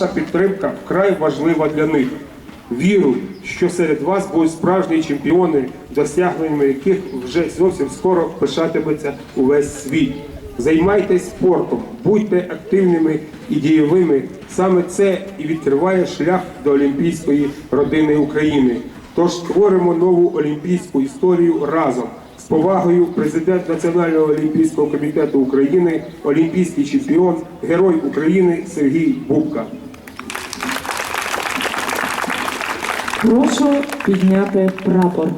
Наша підтримка вкрай важлива для них. Вірю, що серед вас будуть справжні чемпіони, досягненнями яких вже зовсім скоро пишатиметься увесь світ. Займайтесь спортом, будьте активними і дієвими. Саме це і відкриває шлях до олімпійської родини України. Тож створимо нову олімпійську історію разом. З повагою президент Національного олімпійського комітету України, олімпійський чемпіон, герой України Сергій Бубка. Прошу підняти прапор.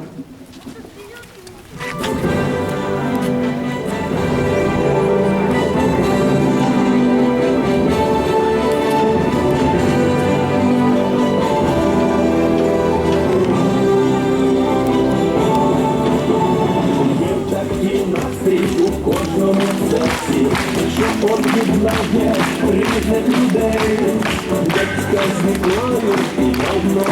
Кожному серці, що об'єднає різних людей, Дядька з вікною і.